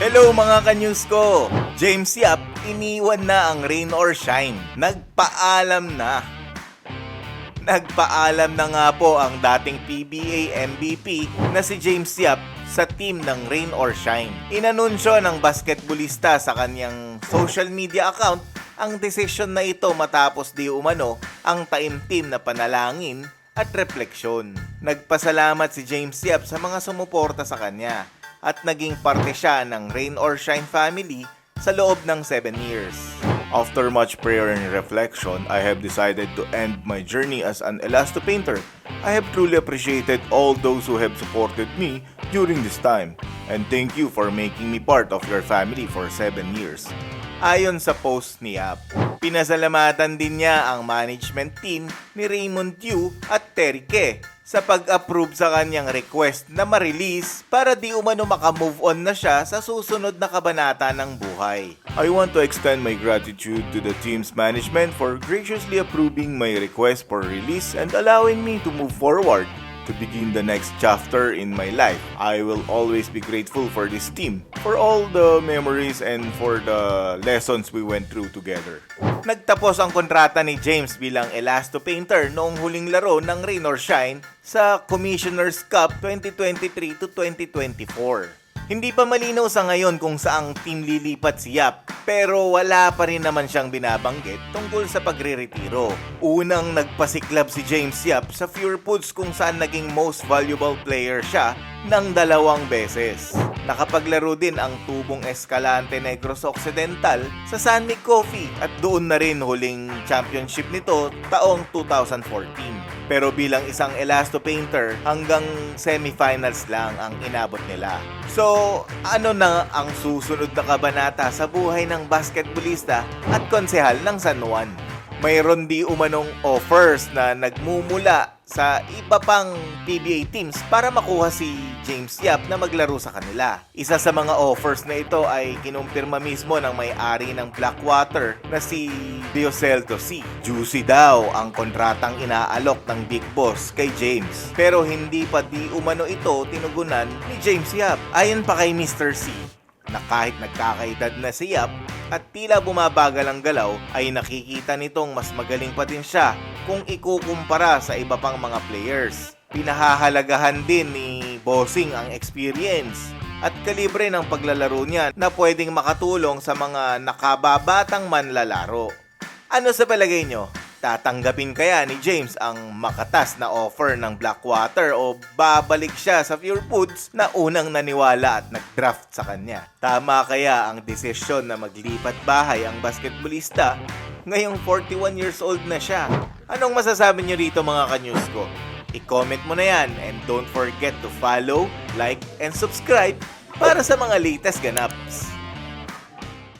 Hello mga ka-news ko! James Yap, iniwan na ang rain or shine. Nagpaalam na. Nagpaalam na nga po ang dating PBA MVP na si James Yap sa team ng Rain or Shine. Inanunsyo ng basketballista sa kanyang social media account ang desisyon na ito matapos di umano ang taimtim na panalangin at refleksyon. Nagpasalamat si James Yap sa mga sumuporta sa kanya at naging parte siya ng Rain or Shine family sa loob ng 7 years. After much prayer and reflection, I have decided to end my journey as an elasto painter. I have truly appreciated all those who have supported me during this time, and thank you for making me part of your family for 7 years. Ayon sa post ni Yap, pinasalamatan din niya ang management team ni Raymond Yu at Terry Ke sa pag-approve sa kanyang request na ma-release para di umano makamove on na siya sa susunod na kabanata ng buhay. I want to extend my gratitude to the team's management for graciously approving my request for release and allowing me to move forward to begin the next chapter in my life. I will always be grateful for this team, for all the memories and for the lessons we went through together. Nagtapos ang kontrata ni James bilang Elasto Painter noong huling laro ng Rain or Shine sa Commissioner's Cup 2023 to 2024. Hindi pa malinaw sa ngayon kung saang team lilipat si Yap, pero wala pa rin naman siyang binabanggit tungkol sa pagre-retiro. Unang nagpasiklab si James Yap sa Pure Foods kung saan naging most valuable player siya ng dalawang beses. Nakapaglaro din ang tubong Escalante Negros Occidental sa San Coffee at doon na rin huling championship nito taong 2014. Pero bilang isang elasto painter, hanggang semifinals lang ang inabot nila. So, ano na ang susunod na kabanata sa buhay ng basketballista at konsehal ng San Juan? Mayroon di umanong offers na nagmumula sa iba pang PBA teams para makuha si James Yap na maglaro sa kanila. Isa sa mga offers na ito ay kinumpirma mismo ng may-ari ng Blackwater na si Dioselto C. Juicy daw ang kontratang inaalok ng Big Boss kay James. Pero hindi pa di umano ito tinugunan ni James Yap. Ayon pa kay Mr. C, na kahit nagkakaedad na si Yap at tila bumabagal ang galaw ay nakikita nitong mas magaling pa din siya kung ikukumpara sa iba pang mga players. Pinahahalagahan din ni Bossing ang experience at kalibre ng paglalaro niya na pwedeng makatulong sa mga nakababatang manlalaro. Ano sa palagay nyo? Tatanggapin kaya ni James ang makatas na offer ng Blackwater o babalik siya sa Pure Foods na unang naniwala at nag-draft sa kanya? Tama kaya ang desisyon na maglipat bahay ang basketballista ngayong 41 years old na siya? Anong masasabi niyo rito mga ka-news ko? I-comment mo na yan and don't forget to follow, like, and subscribe para sa mga latest ganaps.